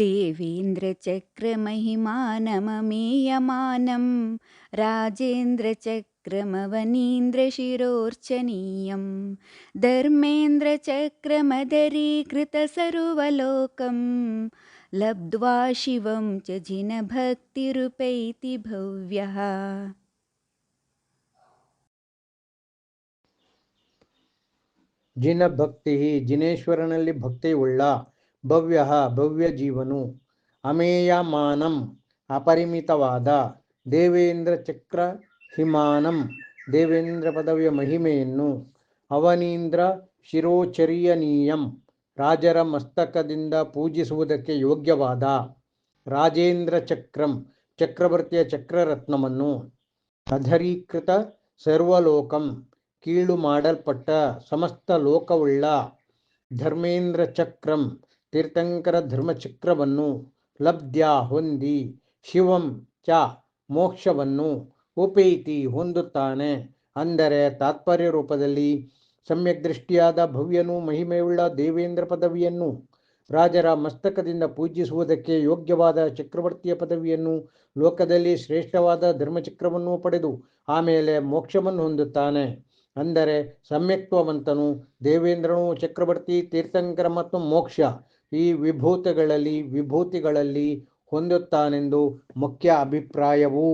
देवेन्द्रचक्रमहिमानममेयमानं राजेन्द्रचक्रमवनीन्द्रशिरोर्चनीयं धर्मेन्द्रचक्रमदरीकृतसर्वलोकं लब्ध्वा शिवं च जिनभक्तिरुपैति भव्यः ಜಿನ ಭಕ್ತಿ ಜಿನೇಶ್ವರನಲ್ಲಿ ಭಕ್ತಿಯುಳ್ಳ ಭವ್ಯ ಭವ್ಯ ಜೀವನು ಅಮೇಯಮಾನಂ ಅಪರಿಮಿತವಾದ ದೇವೇಂದ್ರ ಚಕ್ರ ಹಿಮಾನಂ ದೇವೇಂದ್ರ ಪದವಿಯ ಮಹಿಮೆಯನ್ನು ಅವನೀಂದ್ರ ಶಿರೋಚರಿಯನೀಯಂ ರಾಜರ ಮಸ್ತಕದಿಂದ ಪೂಜಿಸುವುದಕ್ಕೆ ಯೋಗ್ಯವಾದ ರಾಜೇಂದ್ರ ಚಕ್ರಂ ಚಕ್ರವರ್ತಿಯ ಚಕ್ರರತ್ನವನ್ನು ಅಧರೀಕೃತ ಸರ್ವಲೋಕಂ ಕೀಳು ಮಾಡಲ್ಪಟ್ಟ ಸಮಸ್ತ ಲೋಕವುಳ್ಳ ಧರ್ಮೇಂದ್ರ ಚಕ್ರಂ ತೀರ್ಥಂಕರ ಧರ್ಮಚಕ್ರವನ್ನು ಲಬ್ಧ್ಯ ಹೊಂದಿ ಶಿವಂ ಚ ಮೋಕ್ಷವನ್ನು ಉಪೇತಿ ಹೊಂದುತ್ತಾನೆ. ಅಂದರೆ ತಾತ್ಪರ್ಯ ರೂಪದಲ್ಲಿ ಸಮ್ಯಕ್ ದೃಷ್ಟಿಯಾದ ಭವ್ಯನು ಮಹಿಮೆಯುಳ್ಳ ದೇವೇಂದ್ರ ಪದವಿಯನ್ನು ರಾಜರ ಮಸ್ತಕದಿಂದ ಪೂಜಿಸುವುದಕ್ಕೆ ಯೋಗ್ಯವಾದ ಚಕ್ರವರ್ತಿಯ ಪದವಿಯನ್ನು ಲೋಕದಲ್ಲಿ ಶ್ರೇಷ್ಠವಾದ ಧರ್ಮಚಕ್ರವನ್ನು ಪಡೆದು ಆಮೇಲೆ ಮೋಕ್ಷವನ್ನು ಹೊಂದುತ್ತಾನೆ. ಅಂದರೆ ಸಮ್ಯಕ್ತ್ವವಂತನು ದೇವೇಂದ್ರನು ಚಕ್ರವರ್ತಿ ತೀರ್ಥಂಕರ ಮತ್ತು ಮೋಕ್ಷ ಈ ವಿಭೂತಿಗಳಲ್ಲಿ ವಿಭೂತಿಗಳಲ್ಲಿ ಹೊಂದುತ್ತಾನೆಂದು ಮುಖ್ಯ ಅಭಿಪ್ರಾಯವು